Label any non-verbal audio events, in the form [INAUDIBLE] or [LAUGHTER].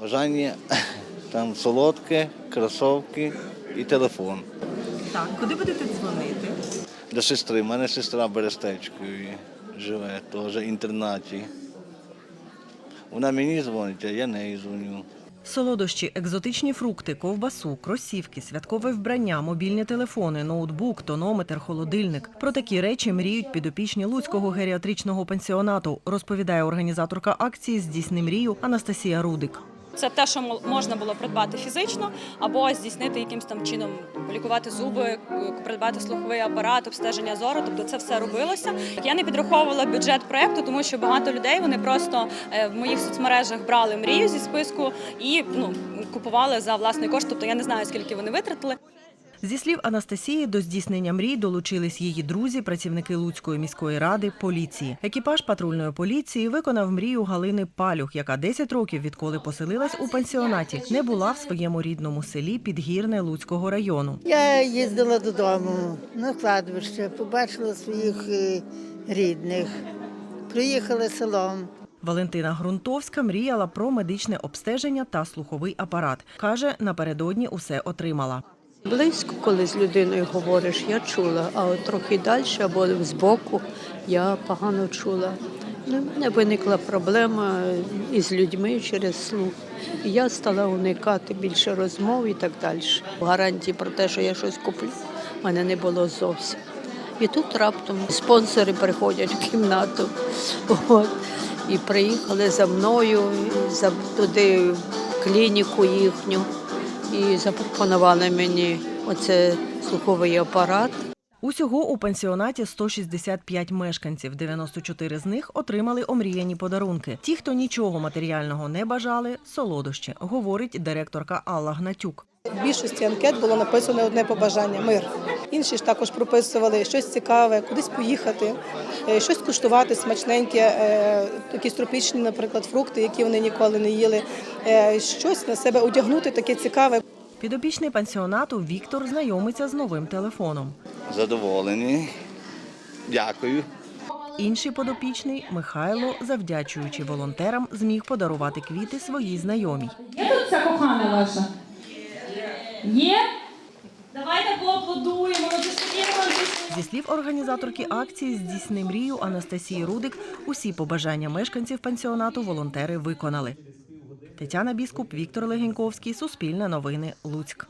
Бажання [LAUGHS] там солодке, кросовки і телефон. Так, куди будете дзвонити? Для сестри. У мене сестра Берестечкою живе, теж в інтернаті. Вона мені дзвонить, а я неї дзвоню. Солодощі, екзотичні фрукти, ковбасу, кросівки, святкове вбрання, мобільні телефони, ноутбук, тонометр, холодильник. Про такі речі мріють підопічні Луцького геріатричного пансіонату, розповідає організаторка акції Здійсни мрію Анастасія Рудик. Це те, що мо- можна було придбати фізично, або здійснити якимось там чином лікувати зуби, придбати слуховий апарат, обстеження зору. Тобто це все робилося. Я не підраховувала бюджет проекту, тому що багато людей вони просто е, в моїх соцмережах брали мрію зі списку і ну купували за власний кошт. Тобто я не знаю, скільки вони витратили. Зі слів Анастасії, до здійснення мрій долучились її друзі, працівники Луцької міської ради, поліції. Екіпаж патрульної поліції виконав мрію Галини Палюх, яка 10 років відколи поселилась у пансіонаті, не була в своєму рідному селі Підгірне Луцького району. Я їздила додому на кладбище, побачила своїх е, рідних, приїхала селом. Валентина Грунтовська мріяла про медичне обстеження та слуховий апарат. Каже, напередодні усе отримала. Близько, коли з людиною говориш, я чула, а от трохи далі або збоку я погано чула. Ну, в мене виникла проблема із людьми через слух. Я стала уникати більше розмов і так далі. Гарантії про те, що я щось куплю, в мене не було зовсім. І тут раптом спонсори приходять в кімнату. От, і приїхали за мною за туди в клініку їхню і запропонували мені оце слуховий апарат. Усього у пансіонаті 165 мешканців. 94 з них отримали омріяні подарунки. Ті, хто нічого матеріального не бажали, солодощі, говорить директорка Алла Гнатюк. В більшості анкет було написано одне побажання мир. Інші ж також прописували щось цікаве, кудись поїхати, е, щось куштувати смачненьке, е, якісь тропічні, наприклад, фрукти, які вони ніколи не їли, е, щось на себе одягнути таке цікаве. Підопічний пансіонату Віктор знайомиться з новим телефоном. Задоволені. Дякую. Інший подопічний Михайло, завдячуючи волонтерам, зміг подарувати квіти своїй знайомій. Є тут ця кохана ваша? Є? Молодці. Зі слів організаторки акції Здійсни мрію Анастасії Рудик, усі побажання мешканців пансіонату волонтери виконали. Тетяна Біскуп, Віктор Легеньковський, Суспільне новини, Луцьк.